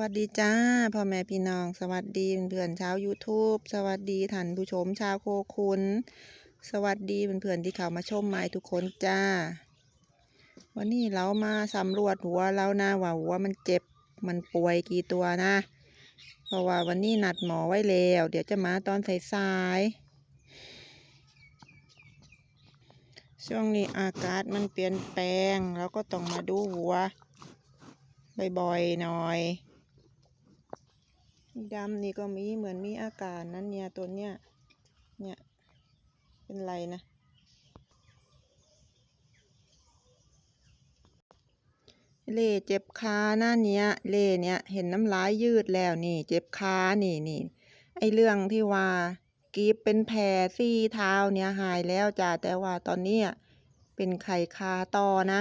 วัสดีจ้าพ่อแม่พี่น้อง สวัสดีเพื่อนๆชาว YouTube สวัสดีท่านผู้ชมชาวโคคุณ สวัสดีเพื่อนๆที่เข้ามาชมใหม่ทุกคนจ้า วันนี้เรามาสำรวจหัวเรานะว่าหัวมันเจ็บมันป่วยกี่ตัวนะ เพราะว่าวันนี้นัดหมอไว้แล้ว เดี๋ยวจะมาตอนสายๆช่วงนี้อากาศมันเปลี่ยนแปลง เราก็ต้องมาดูหัวบ่อยๆหน่อย ดำนี่ก็มีเหมือนมีอาการนั้นเนี่ยตัวเนี้ย เนี่ย เป็นไรนะ เล่เจ็บขาหน้าเนี้ย เล่เนี่ยเห็นน้ำลายยืดแล้วนี่ เจ็บขานี่นี่ ไอเรื่องที่ว่ากรีบเป็นแผลซี่เท้าเนี่ยหายแล้วจ้ะแต่ว่าตอนนี้เป็นไข้คาต่อนะ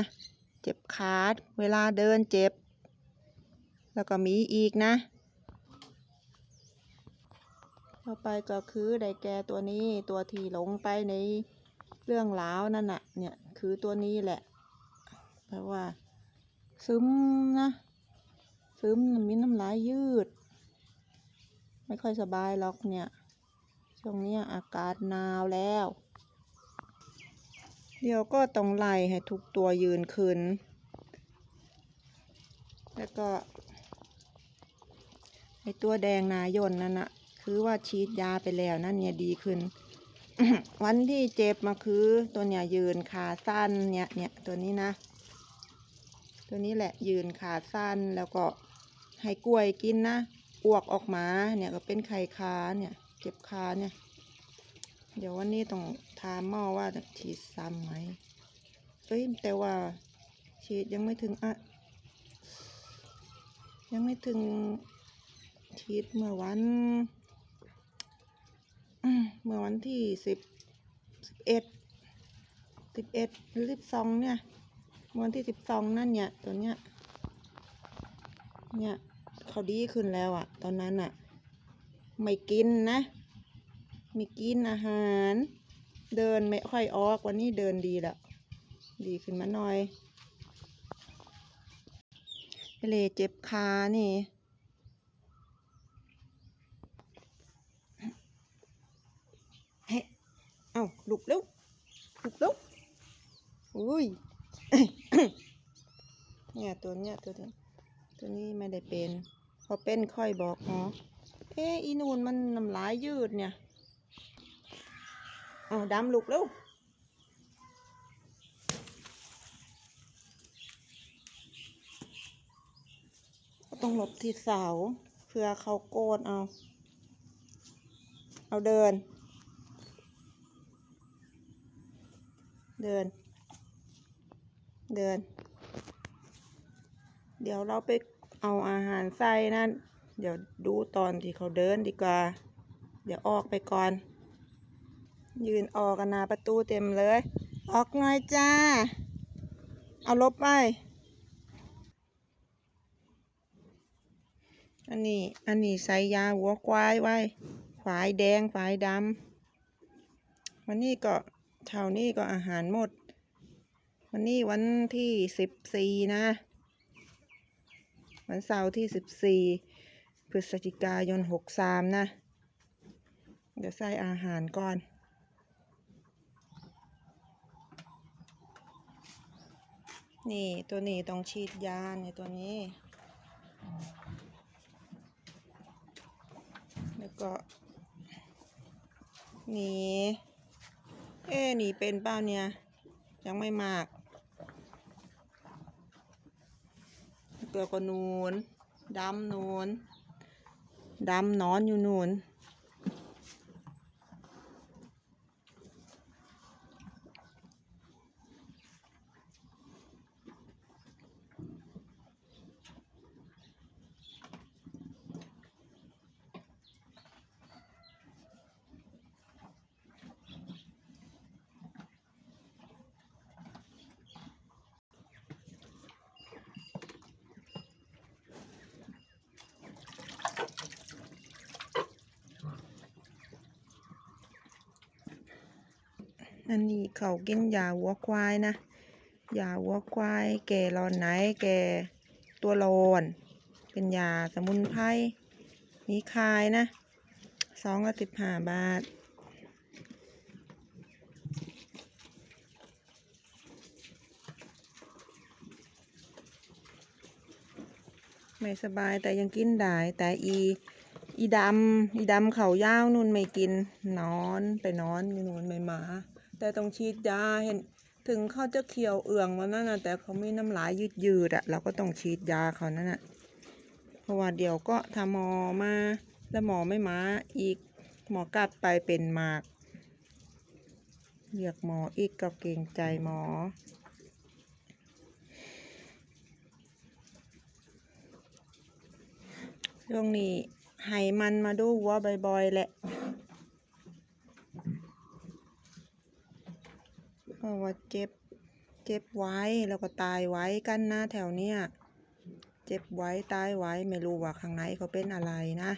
เจ็บขาเวลาเดินเจ็บ แล้วก็มีอีกนะ ต่อไปก็คือได้แก่ตัวนี้ตัวที่หลงไปในเรื่องราวนั่นน่ะ เนี่ยคือตัวนี้แหละ แปลว่า ซึมนะ ซึมมีน้ำลายยืด ไม่ค่อยสบายหรอกเนี่ย ช่วงนี้อากาศหนาวแล้ว เดี๋ยวก็ต้องไล่ให้ทุกตัวยืนขึ้น แล้วก็ไอตัวแดงนายนนั่นนะ คือว่าฉีดยาไปแล้วนั่นเนี่ยดีขึ้น วันที่เจ็บมาคือ ตัวเนี่ยยืนขาสั้นเนี่ยเนี่ยตัวนี้นะ ตัวนี้แหละยืนขาสั้นแล้วก็ให้กล้วยกินนะอ้วกออกมาเนี่ยก็เป็นไข้ขาเนี่ยเจ็บขาเนี่ย เดี๋ยววันนี้ต้องถามหมอว่าฉีดซ้ำไหมเอ้ยแต่ว่าฉีดยังไม่ถึงอะยังไม่ถึงฉีดเมื่อวัน เมื่อวันที่สิบสิบเอ็ดสิบเอ็ดหรือสิบสองเนี่ยเมื่อวันที่สิบสองนั่นเนี่ยตัวเนี้ยเนี่ยเขาดีขึ้นแล้วอะตอนนั้นอะไม่กินนะ ไม่กินอาหาร เดินไม่ค่อยออกวันนี้เดินดีแล้วดีขึ้นมาหน่อยเลเจ็บขานี่ เฮ้ย เอาลุกเร็วลุกเร็วอุ้ยเนี่ยตัวเนี้ยตัวนี้ตัวนี้ไม่ได้เป็น พอเป็นค่อยบอกหมอเอ๊ะอีนูนมันน้ำลายยืดเนี่ยเอาดำลุกเร็วก็ต้องหลบที่เสาเพื่อเขาโกนเอา เอาเดิน เดิน เดิน เดี๋ยวเราไปเอาอาหารใส่นั่น เดี๋ยวดูตอนที่เขาเดินดีกว่า เดี๋ยวออกไปก่อน ยืนออกกันหนาประตูเต็มเลย ออกหน่อยจ้า เอาลบไป อันนี้อันนี้ใส่ยาหัวควายไว้ควายแดงควายดำวันนี้ก็ เท่านี้ก็อาหารหมด วันนี้วันที่สิบสี่นะ วันเสาร์ที่สิบสี่พฤศจิกายนหกสามนะ เดี๋ยวใส่อาหารก่อนนี่ตัวนี้ต้องฉีดยาเนี่ยตัวนี้ แล้วก็นี่ เอ๊ะหนีเป็นเปล่าเนี่ย ยังไม่มากเกลือก็นูนดำนูนดำนอนอยู่นูน อันนี้เขากินยาวัวควายนะยาวัวควาย แก่ร้อนไหน แก่ตัวร้อน เป็นยาสมุนไพรมีขายนะสองละสิบห้าบาทไม่สบายแต่ยังกินได้ แต่อีอีดำอีดำเขายาวนุ่นไม่กินนอนไปนอนอยู่นู่นไม่มา แต่ต้องฉีดยาเห็น ถึงเขาจะเขียวเอื่องวันนั้นนะแต่เขาไม่น้ำลายยืดยืดๆอะเราก็ต้องฉีดยาเขานั่นอะเพราะว่าเดี๋ยวก็ถ้าหมอมา แล้วหมอไม่มาอีกหมอกลับไปเป็นหมากเรียกหมออีกก็เกรงใจหมอช่วงนี้ให้มันมาดูวัวบ่อยๆแหละ เจ็บเจ็บไว้ แล้วก็ตายไว้กันนะแถวเนี้ย เจ็บไว้ ตายไว้ ไม่รู้ว่าข้างในเขาเป็นอะไรนะ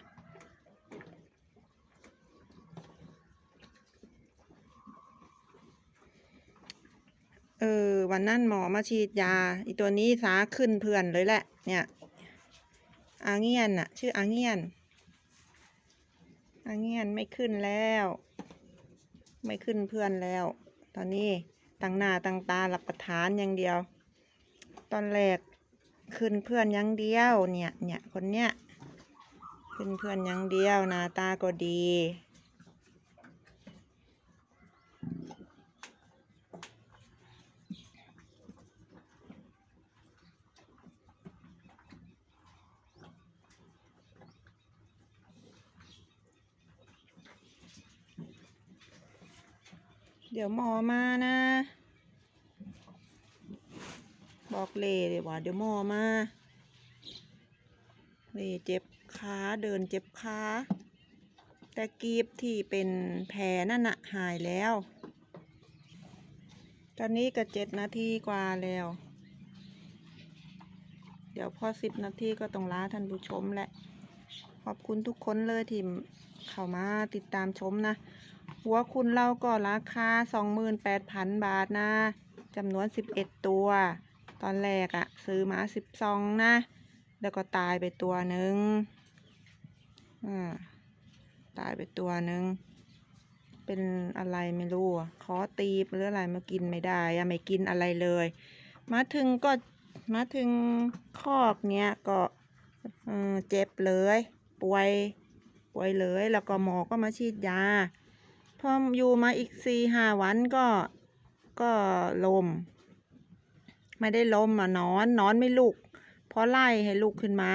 เออ วันนั้นหมอมาฉีดยา อีตัวนี้สาขึ้นเพื่อนเลยแหละ เนี่ยอาเงียนน่ะชื่ออาเงียนอาเงียนไม่ขึ้นแล้ว ไม่ขึ้นเพื่อนแล้ว ตอนนี้ ตั้งหน้าตั้งตารับประทานอย่างเดียว ตอนแรกขึ้นเพื่อนอย่างเดียวเนี่ยเนี่ยคนเนี้ยขึ้นเพื่อนอย่างเดียวหน้าตาก็ดีเดี๋ยวหมอมานะ อกเลเลยว่าเดี๋ยวหมอมาเลเจ็บขาเดินเจ็บขาแต่กีบที่เป็นแผลนั่นนะหายแล้ว ตอนนี้ก็เจ็ดนาทีกว่าแล้ว เดี๋ยวพอสิบนาทีก็ต้องลาท่านผู้ชมแหละ ขอบคุณทุกคนเลยที่เข้ามาติดตามชมนะ หัวคุณเราก็ราคา 28,000 บาทนะจำนวน 11 ตัว ตอนแรกอะซื้อมา12นะ แล้วก็ตายไปตัวหนึ่งอ่าตายไปตัวหนึ่งเป็นอะไรไม่รู้อะขอตีบหรืออะไรมากินไม่ได้อะไม่กินอะไรเลย มาถึงก็มาถึงคอกเนี้ยก็เจ็บเลย ป่วยป่วยเลยแล้วก็หมอก็มาฉีดยาพออยู่มาอีกสี่ห้าวันก็ก็ลม ไม่ได้ลมอะนอนนอนไม่ลุกพอไล่ให้ลุกขึ้นมา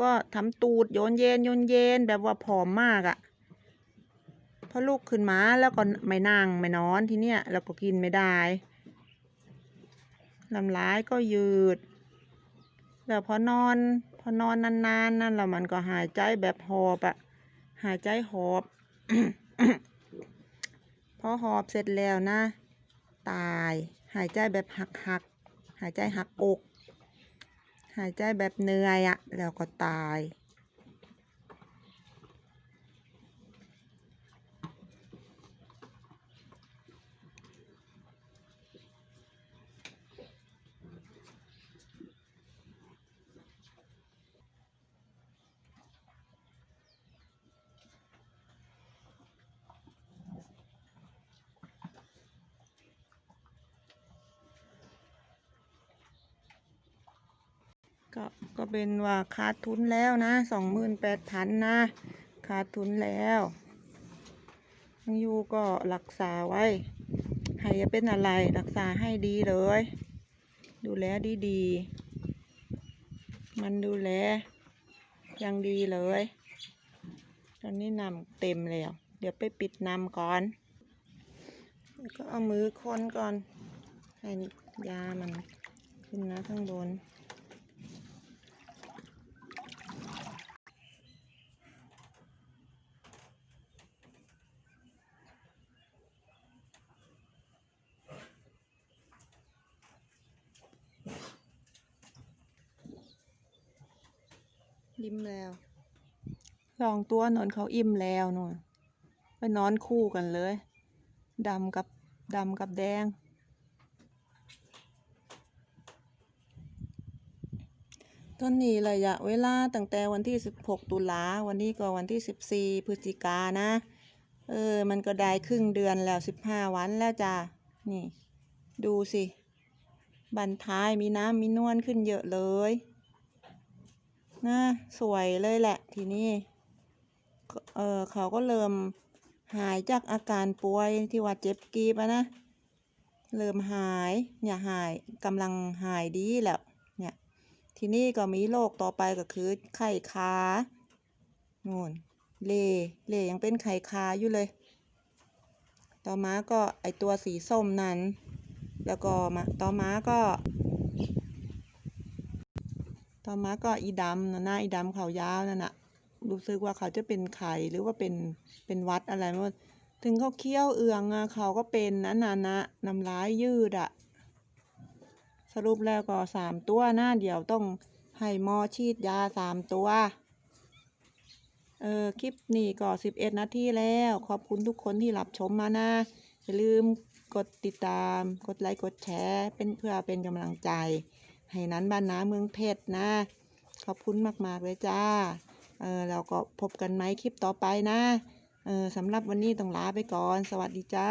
ก็ทำตูดโยนเย็นโยนเย็นแบบว่าผอมมากอะ่ะพอลุกขึ้นมาแล้วก็ไม่นั่งไม่นอนทีเนี้ยแล้วก็กินไม่ได้ลำลายก็ยืด แล้วพอนอน พอนอนนานๆนั่นแล้วมันก็หายใจแบบหอบอะหายใจหอบพอหอบเสร็จแล้วนะ ตายหายใจแบบหักหัก หายใจหักอก หายใจแบบเหนื่อยอะแล้วก็ตาย ก็ก็เป็นว่าขาดทุนแล้วนะสองหมื่นแปดพันนะขาดทุนแล้วยังอยู่ก็รักษาไว้ให้อย่าเป็นอะไรรักษาให้ดีเลย ดูแลดีๆ มันดูแลย่างดีเลย ตอนนี้นำเต็มแล้ว เดี๋ยวไปปิดนำก่อน ก็เอามือคนก่อน ให้ยามันขึ้นนะข้างบน ยิ้มแล้วสองตัวนอนเขาอิ่มแล้วนู่นไปนอนคู่กันเลยดำกับดำกับแดง ต้นนี้ระยะเวลาตั้งแต่วันที่ 16 ตุลาวันนี้ก็วันที่ 14 พฤศจิกานะ เออ มันก็ได้ครึ่งเดือนแล้ว 15 วันแล้วจ้ะนี่ ดูสิ บันท้ายมีน้ำมีนวลขึ้นเยอะเลย นะสวยเลยแหละทีนี้เออเขาก็เริ่มหายจากอาการป่วยที่ว่าเจ็บกีบนะ เริ่มหายเนี่ยหายกำลังหายดีแล้วเนี่ยทีนี้ก็มีโรคต่อไปก็คือไข้ขานู่นเลเลยังเป็นไข้ขาอยู่เลย ต่อมาก็ไอตัวสีส้มนั้น แล้วก็มาต่อมาก็ ต่อมาก็อีดำนะหน้าอีดำเขายาวนั่นนะรู้สึกว่าเขาจะเป็นไข่หรือว่าเป็นเป็นวัดอะไรไม่รู้ถึงเขาเคี้ยวเอืองอะเขาก็เป็นนะนานะน้ำลายยืดอะสรุปแล้วก็สามตัวหนะเดี๋ยวต้องให้หมอฉีดยาสามตัว เออคลิปนี้ก็สิบเอ็ดนาทีแล้ว ขอบคุณทุกคนที่รับชมมานะอย่าลืมกดติดตาม กดไลค์ กดแชร์ เป็นเพื่อเป็นกำลังใจ ให้นั้นบ้านนาเมืองเพชรนะ ขอบคุณมาก ๆ เลยจ้า เออเราก็พบกันไหมคลิปต่อไปนะ เออสำหรับวันนี้ต้องลาไปก่อน สวัสดีจ้า